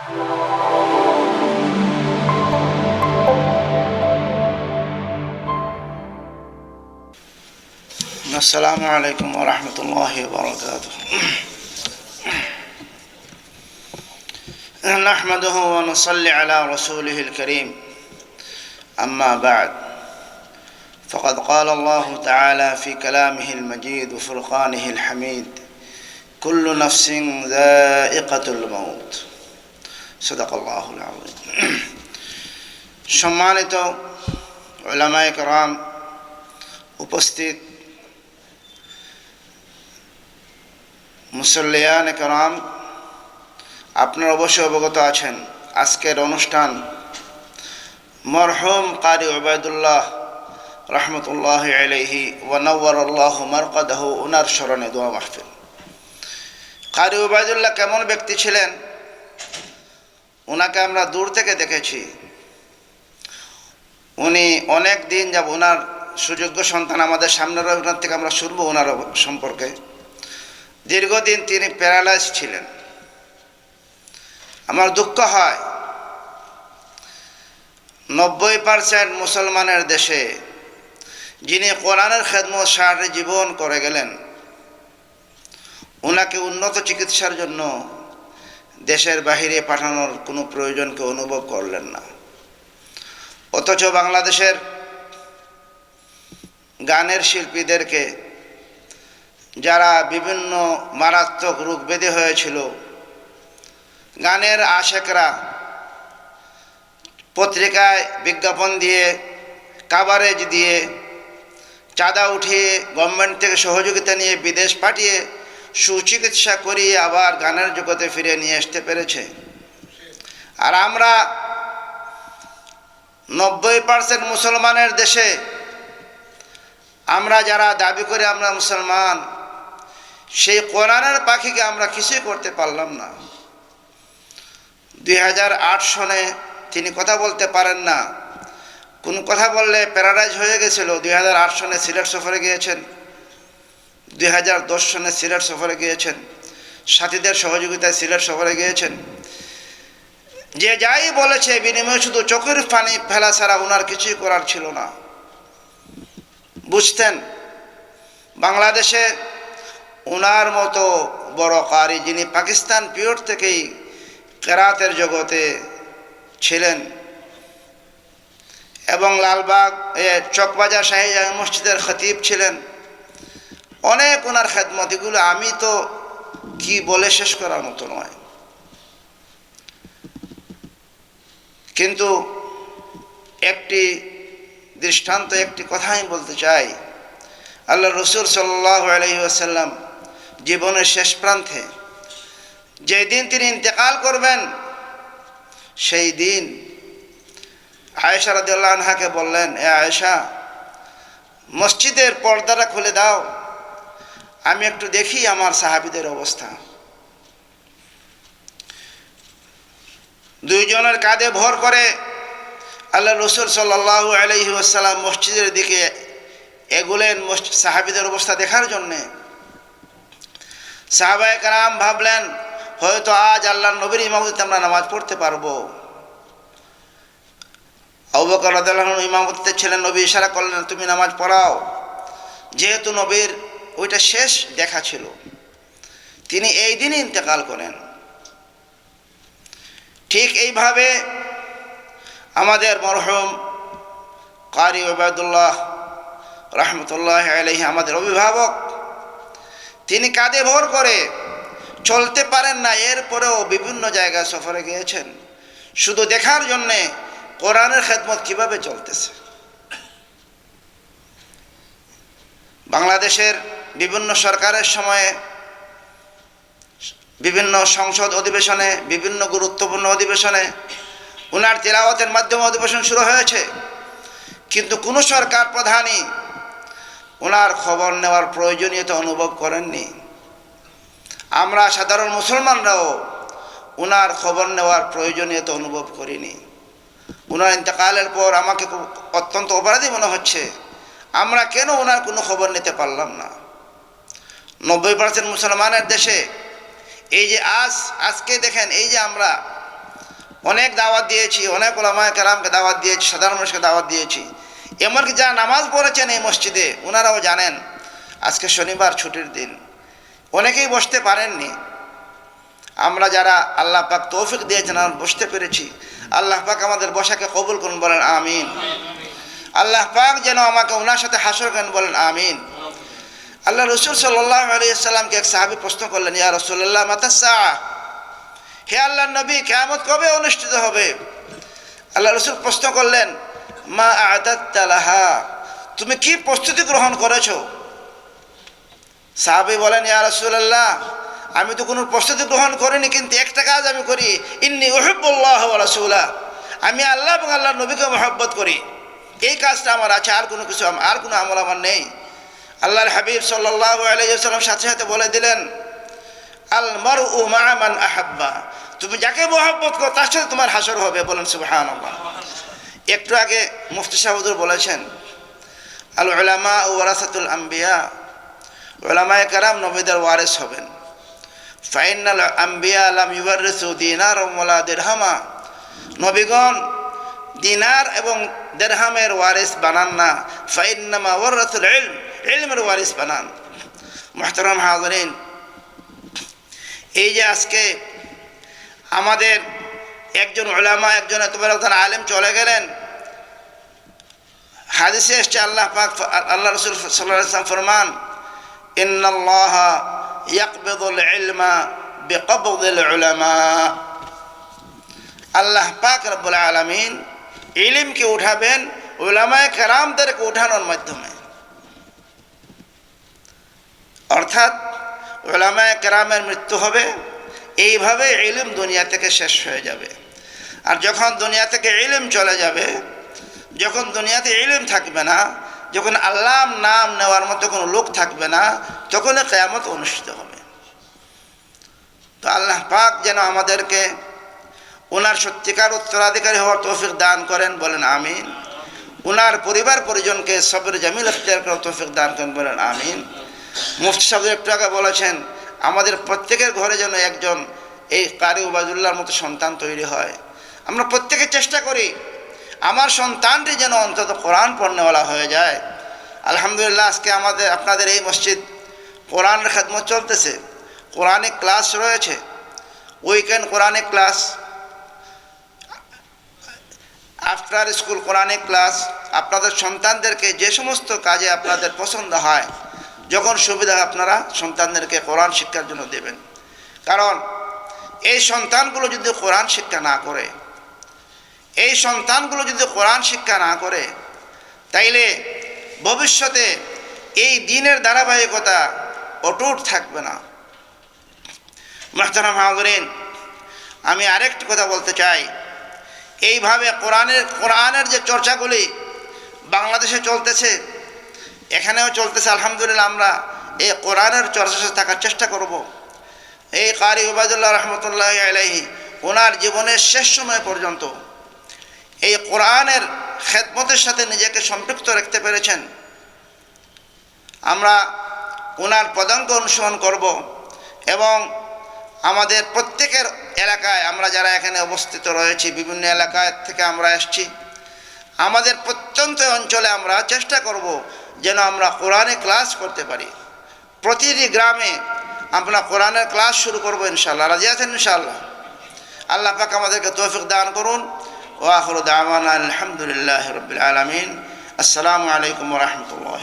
السلام عليكم ورحمة الله وبركاته. نحمده ونصلي على رسوله الكريم. أما بعد فقد قال الله تعالى في كلامه المجيد وفرقانه الحميد كل نفس ذائقة الموت. সদাকল্লাহুল সম্মানিত ওলামায়ক রাম উপস্থিত মুসল্লিয়ান কারাম, আপনার অবশ্যই অবগত আছেন, আজকের অনুষ্ঠান মরহম কারি ওবায়দুল্লাহ রহমতুল্লাহ আলহি ওয়ানওয়ারল্লাহ মরকাদহ ওনার স্মরণে দোয়া মাহফিল। কারি ওবায়দুল্লাহ কেমন ব্যক্তি ছিলেন? ওনাকে আমরা দূর থেকে দেখেছি। উনি অনেক দিন যাব ওনার সুযোগ্য সন্তান আমাদের সামনের ওনার থেকে আমরা শুনব ওনার সম্পর্কে। দীর্ঘদিন তিনি প্যারালাইজ ছিলেন। আমার দুঃখ হয়। নব্বই পার্সেন্ট মুসলমানের দেশে যিনি কোরআনের খেদমত সারে জীবন করে গেলেন, ওনাকে উন্নত চিকিৎসার জন্য দেশের বাহিরে পাঠানোর কোনো প্রয়োজনকে অনুভব করলেন না। অথচ বাংলাদেশের গানের শিল্পীদেরকে যারা বিভিন্ন মারাত্মক রোগ বেঁধে হয়েছিল, গানের আশেকরা পত্রিকায় বিজ্ঞাপন দিয়ে কাভারেজ দিয়ে, চাঁদা উঠিয়ে গভর্নমেন্ট থেকে সহযোগিতা নিয়ে বিদেশ পাঠিয়ে সুচিকিৎসা করিয়ে আবার গানের জগতে ফিরে নিয়ে আসতে পেরেছে। আর আমরা নব্বই পার্সেন্ট মুসলমানের দেশে আমরা যারা দাবি করে আমরা মুসলমান, সেই কোরআনের পাখিকে আমরা কিছুই করতে পারলাম না। দুই হাজার আট সনে তিনি কথা বলতে পারেন না। কোন কথা বললে প্যারাডাইজ হয়ে গেছিল। দুই হাজার আট সনে সিলেট সফরে গিয়েছেন। দুই সনে সিলেট সফরে গিয়েছেন। সাথীদের সহযোগিতায় সিলেট সফরে গিয়েছেন। যে যাই বলেছে, বিনিময়ে শুধু চোখের পানি ফেলা ছাড়া ওনার কিছুই করার ছিল না। বুঝতেন, বাংলাদেশে ওনার মতো বড় কারি যিনি পাকিস্তান পিরিয়ড থেকেই কেরাতের জগতে ছিলেন এবং লালবাগ চকবাজার শাহী মসজিদের খতিব ছিলেন অনেক ওনার খেদমত, এগুলো আমি তো কি বলে শেষ করার মতো নয়। কিন্তু একটি দৃষ্টান্ত, একটি কথা আমি বলতে চাই। আল্লাহ রসুল সাল্লাহ আলহিহাসাল্লাম জীবনের শেষ প্রান্তে যেদিন তিনি ইন্তেকাল করবেন, সেই দিন আয়েশা রাদিউল্লাহ আনহাকে বললেন, এ আয়েশা, মসজিদের পর্দাটা খুলে দাও। আমি একটু দেখি আমার সাহাবিদের অবস্থা। দুইজনের কাঁধে ভর করে আল্লাহ রসুল সাল্লাহ আলহি আসসালাম মসজিদের দিকে এগুলেন সাহাবিদের অবস্থা দেখার জন্যে। সাহাবায় কারাম ভাবলেন, হয়তো আজ আল্লাহ নবীর ইমামতিতে আমরা নামাজ পড়তে পারব। অবকর ইমামতিতে ছিলেন, নবী ইশারা করলেন, তুমি নামাজ পড়াও। যেহেতু নবীর ওইটা শেষ দেখা ছিল। তিনি এই দিনই ইন্তেকাল করেন। ঠিক এইভাবে আমাদের মরহম কারি ওবায়দুল্লাহ রহমতুল্লাহ আলহি আমাদের অভিভাবক, তিনি কাঁধে ভর করে চলতে পারেন না, এরপরেও বিভিন্ন জায়গায় সফরে গিয়েছেন। শুধু দেখার জন্যে কোরআনের খেদমত কীভাবে চলতেছে? বাংলাদেশের বিভিন্ন সরকারের সময়ে বিভিন্ন সংসদ অধিবেশনে, বিভিন্ন গুরুত্বপূর্ণ অধিবেশনে উনার তেলাওয়াতের মাধ্যমে অধিবেশন শুরু হয়েছে। কিন্তু কোনো সরকার প্রধানই ওনার খবর নেওয়ার প্রয়োজনীয়তা অনুভব করেননি। আমরা সাধারণ মুসলমানরাও ওনার খবর নেওয়ার প্রয়োজনীয়তা অনুভব করিনি। ওনার ইন্তকালের পর আমাকে অত্যন্ত অপরাধী মনে হচ্ছে। আমরা কেন ওনার কোনো খবর নিতে পারলাম না? নব্বই পার্সেন্ট মুসলমানের দেশে। এই যে আজ, আজকে দেখেন, এই যে আমরা অনেক দাওয়াত দিয়েছি, অনেক ওলামায় কালামকে দাওয়াত দিয়েছি, সাধারণ মানুষকে দাওয়াত দিয়েছি। এমনকি যারা নামাজ পড়েছেন এই মসজিদে ওনারাও জানেন, আজকে শনিবার ছুটির দিন। অনেকেই বসতে পারেননি। আমরা যারা আল্লাহ পাক তৌফিক দিয়েছেন, আমরা বসতে পেরেছি। আল্লাহ পাক আমাদের বসাকে কবুল করুন, বলেন আমিন। আল্লাহ পাক যেন আমাকে ওনার সাথে হাসর করেন, বলেন আমিন। আল্লাহ রসুল সাল্লাহ আলিয়াল্লামকে এক সাহাবি প্রশ্ন করলেন, ইয়া রসুল্লাহ মাতাসা হে আল্লাহ নবী, কেয়ামত কবে অনুষ্ঠিত হবে? আল্লাহ রসুল প্রশ্ন করলেন, মা আদাত্তালাহা তুমি কি প্রস্তুতি গ্রহণ করেছ? সাহাবি বলেন, ইয়া রসুল্লাহ আমি তো কোনো প্রস্তুতি গ্রহণ করিনি, কিন্তু একটা কাজ আমি করি। ইন্নি ওহেবুল্লাহ রসুল্লাহ আমি আল্লাহ এবং আল্লাহ নবীকে মহব্বত করি। এই কাজটা আমার আছে, আর কোনো কিছু, আর কোনো আমল আমার নেই। আল্লাহর হাবিব সাল্লাহ আলাইসাল্লাম সাথে সাথে বলে দিলেন আল মর উ মান আহাব্বা। তুমি যাকে মহব্বত করো, তার সাথে তোমার হাসর হবে, বলেন সুবহান একটু আগে মুফতি সাহুদুর বলেছেন আল উলামা ও ওয়ারাসাতুল আম্বিয়া ওলামায় কারাম নবীদের ওয়ারেস হবেন। ফাইনাল আম্বিয়া আলাম ইউবারিসু দিনার মোলা দেড়হামা নবীগণ দিনার এবং দেড়হামের ওয়ারিস বানান না। ফাইন্নামা ওয়ারাসুল ইলম। এলমের ওয়ারিস বানান মোহতরম হাজরিন এই যে আজকে আমাদের একজন ওলামা একজন একবার একজন আলেম চলে গেলেন। হাদিসে এসছে, আল্লাহ পাক, আল্লাহ রসুল সাল্লাহ ইসলাম ফরমান, ইন্নাল্লাহ ইয়াকবেদুল ইলমা বেকবদুল উলামা। আল্লাহ পাক রব্বুল আলমিন ইলিমকে উঠাবেন ওলামায় কারামদেরকে উঠানোর মাধ্যমে। অর্থাৎ ওলামায় কেরামের মৃত্যু হবে, এইভাবে ইলিম দুনিয়া থেকে শেষ হয়ে যাবে। আর যখন দুনিয়া থেকে ইলিম চলে যাবে, যখন দুনিয়াতে ইলিম থাকবে না, যখন আল্লাহ নাম নেওয়ার মতো কোনো লোক থাকবে না তখন কেয়ামত অনুষ্ঠিত হবে। তো আল্লাহ পাক যেন আমাদেরকে ওনার সত্যিকার উত্তরাধিকারী হওয়ার তৌফিক দান করেন, বলেন আমিন। ওনার পরিবার পরিজনকে সবের জামিল এখতিয়ার করার তৌফিক দান করেন, বলেন আমিন। মুফতি সাহেব একটু আগে বলেছেন, আমাদের প্রত্যেকের ঘরে যেন একজন এই কারি উবাজুল্লাহর মতো সন্তান তৈরি হয়। আমরা প্রত্যেকে চেষ্টা করি, আমার সন্তানটি যেন অন্তত কোরআন পড়নেওয়ালা হয়ে যায়। আলহামদুলিল্লাহ, আজকে আমাদের, আপনাদের এই মসজিদ কোরআনের খেদমত চলতেছে। কোরআনিক ক্লাস রয়েছে। Weekend Quranic class, after school Quranic class. আপনাদের সন্তানদেরকে যে সমস্ত কাজে আপনাদের পছন্দ হয় যখন সুবিধা আপনারা সন্তানদেরকে কোরআন শিক্ষার জন্য দেবেন। কারণ, এই সন্তানগুলো যদি কোরআন শিক্ষা না করে, এই সন্তানগুলো যদি কোরআন শিক্ষা না করে, তাইলে ভবিষ্যতে এই দিনের ধারাবাহিকতা অটুট থাকবে না। মাহতারাম হাজরিন, আমি আরেকটি কথা বলতে চাই। এইভাবে কোরআনের কোরআনের যে চর্চাগুলি বাংলাদেশে চলতেছে এখানেও চলতেছে, আলহামদুলিল্লাহ, আমরা এই কোরআনের চর্চা থাকার চেষ্টা করব। এই কারি উবায়দুল্লাহ রহমতুল্লাহ আলাইহি, ওনার জীবনের শেষ সময় পর্যন্ত এই কোরআনের খেদমতের সাথে নিজেকে সম্পৃক্ত রাখতে পেরেছেন। আমরা ওনার পদাঙ্ক অনুসরণ করব এবং আমাদের প্রত্যেকের এলাকায়, আমরা যারা এখানে অবস্থিত রয়েছি, বিভিন্ন এলাকায় থেকে আমরা এসছি, আমাদের প্রত্যন্ত অঞ্চলে আমরা চেষ্টা করব যেন আমরা কোরআনে ক্লাস করতে পারি। প্রতিটি গ্রামে আমরা কোরআনের ক্লাস শুরু করব ইনশাল্লাহ রাজি আছেন ইনশাল্লাহ আল্লাহ পাক আমাদেরকে তৌফিক দান করুন। ও দাওয়ানা আলহামদুলিল্লাহ রবিল আলমিন। আসসালামু আলাইকুম রহমতুল্লাহ